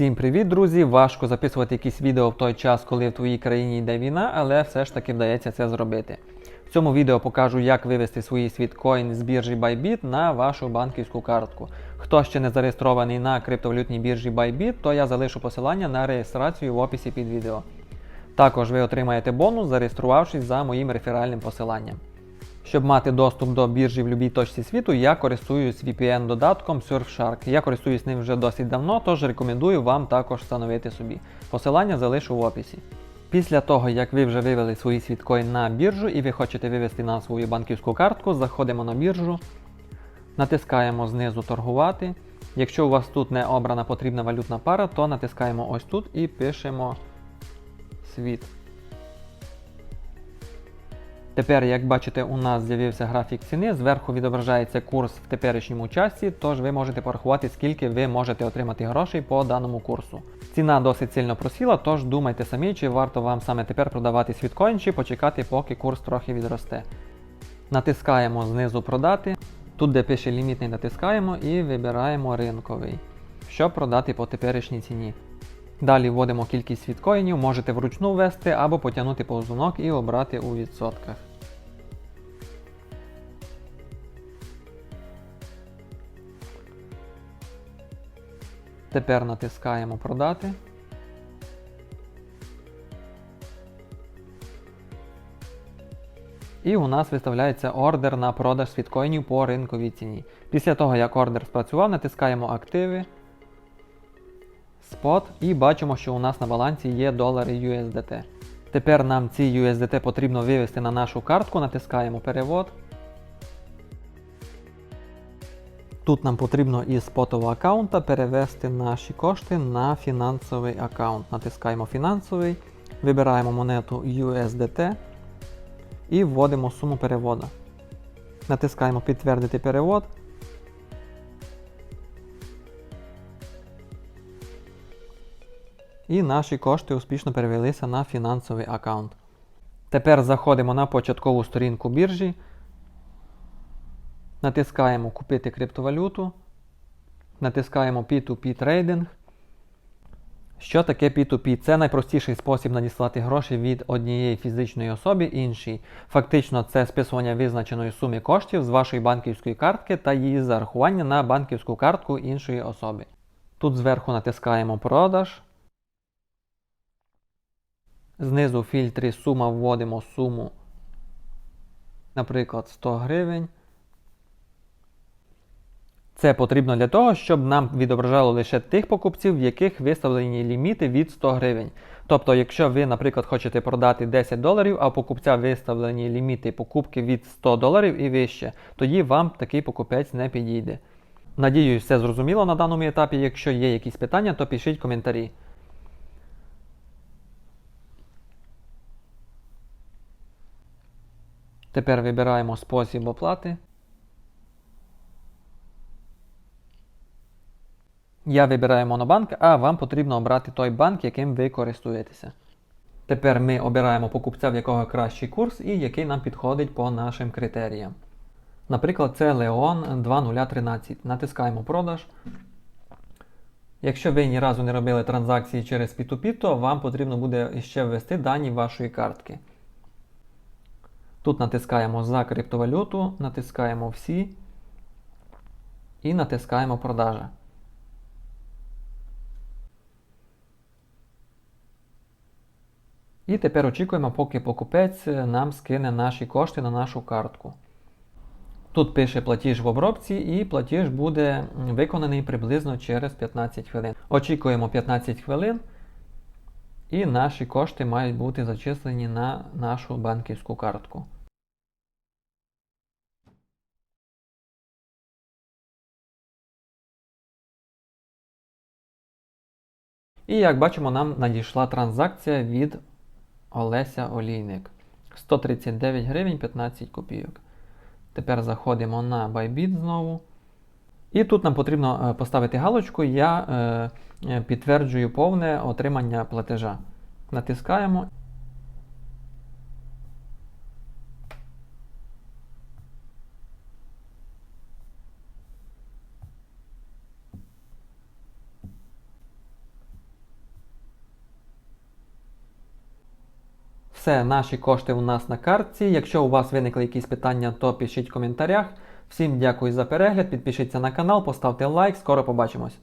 Всім привіт, друзі! Важко записувати якісь відео в той час, коли в твоїй країні йде війна, але все ж таки вдається це зробити. В цьому відео покажу, як вивести свої світкоін з біржі Bybit на вашу банківську картку. Хто ще не зареєстрований на криптовалютній біржі Bybit, то я залишу посилання на реєстрацію в описі під відео. Також ви отримаєте бонус, зареєструвавшись за моїм реферальним посиланням. Щоб мати доступ до біржі в будь-якій точці світу, я користуюсь VPN-додатком Surfshark. Я користуюсь ним вже досить давно, тож рекомендую вам також встановити собі. Посилання залишу в описі. Pісля того, як ви вже вивели свої світкоін на біржу і ви хочете вивести на свою банківську картку, заходимо на біржу, натискаємо знизу торгувати. Якщо у вас тут не обрана потрібна валютна пара, то натискаємо ось тут і пишемо світ. Тепер, як бачите, у нас з'явився графік ціни, зверху відображається курс в теперішньому часі, тож ви можете порахувати, скільки ви можете отримати грошей по даному курсу. Ціна досить сильно просіла, тож думайте самі, чи варто вам саме тепер продавати світкоін, чи почекати, поки курс трохи відросте. Натискаємо знизу продати. Тут, де пише лімітний, натискаємо і вибираємо ринковий, щоб продати по теперішній ціні. Далі вводимо кількість світкоїнів, можете вручну ввести або потягнути повзунок і обрати у відсотках. Тепер натискаємо продати. І у нас виставляється ордер на продаж світкоїнів по ринковій ціні. Після того, як ордер спрацював, натискаємо активи, спот і бачимо, що у нас на балансі є долари USDT. Тепер нам ці USDT потрібно вивести на нашу картку, натискаємо перевод. Тут нам потрібно із спотового аккаунта перевести наші кошти на фінансовий аккаунт. Натискаємо фінансовий, вибираємо монету USDT і вводимо суму переводу. Натискаємо підтвердити перевод. І наші кошти успішно перевелися на фінансовий аккаунт. Тепер заходимо на початкову сторінку біржі. Натискаємо Купити криптовалюту. Натискаємо P2P трейдинг. Що таке P2P? Це найпростіший спосіб надіслати гроші від однієї фізичної особи іншій. Фактично, це списування визначеної суми коштів з вашої банківської картки та її зарахування на банківську картку іншої особи. Тут зверху натискаємо Продаж. Знизу в фільтрі сума вводимо суму, наприклад, 100 гривень. Це потрібно для того, щоб нам відображало лише тих покупців, в яких виставлені ліміти від 100 гривень. Тобто, якщо ви, наприклад, хочете продати 10 доларів, а у покупця виставлені ліміти покупки від 100 доларів і вище, тоді вам такий покупець не підійде. Надіюсь, все зрозуміло на даному етапі. Якщо є якісь питання, то пишіть коментарі. Тепер вибираємо спосіб оплати. Я вибираю Монобанк, а вам потрібно обрати той банк, яким ви користуєтеся. Тепер ми обираємо покупця, в якого кращий курс і який нам підходить по нашим критеріям. Наприклад, це Leon 2013. Натискаємо продаж. Якщо ви ні разу не робили транзакції через P2P, то вам потрібно буде ще ввести дані вашої картки. Тут натискаємо за криптовалюту, натискаємо всі і натискаємо продажа. І тепер очікуємо, поки покупець нам скине наші кошти на нашу картку. Тут пише платіж в обробці, і платіж буде виконаний приблизно через 15 хвилин. Очікуємо 15 хвилин, і наші кошти мають бути зачислені на нашу банківську картку. І як бачимо, нам надійшла транзакція від Олеся Олійник. 139 гривень 15 копійок. Тепер заходимо на Bybit знову. І тут нам потрібно е, поставити галочку Я е, підтверджую повне отримання платежа. Натискаємо. Все, наші кошти у нас на картці. Якщо у вас виникли якісь питання, то пишіть в коментарях. Всім дякую за перегляд, підпишіться на канал, поставте лайк. Скоро побачимось.